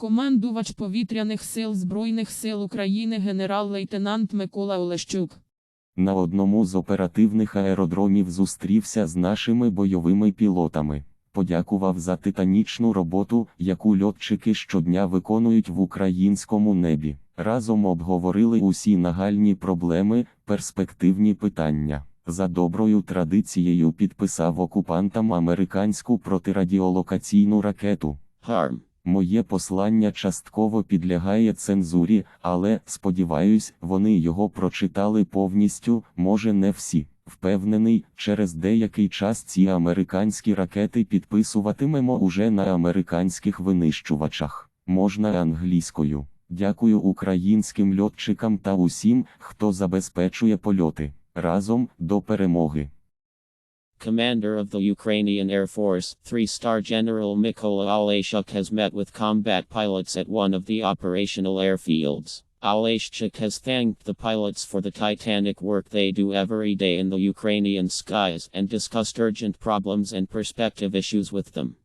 Командувач повітряних сил Збройних сил України генерал-лейтенант Микола Олещук. На одному з оперативних аеродромів зустрівся з нашими бойовими пілотами. Подякував за титанічну роботу, яку льотчики щодня виконують в українському небі. Разом обговорили усі нагальні проблеми, перспективні питання. За доброю традицією підписав окупантам американську протирадіолокаційну ракету. Harm. Моє послання частково підлягає цензурі, але, сподіваюсь, вони його прочитали повністю, може не всі. Впевнений, через деякий час ці американські ракети підписуватимемо уже на американських винищувачах, можна англійською. Дякую українським льотчикам та усім, хто забезпечує польоти. Разом до перемоги. Commander of the Ukrainian Air Force, three-star General Mykola Oleshchuk has met with combat pilots at one of the operational airfields. Oleshchuk has thanked the pilots for the titanic work they do every day in the Ukrainian skies and discussed urgent problems and perspective issues with them.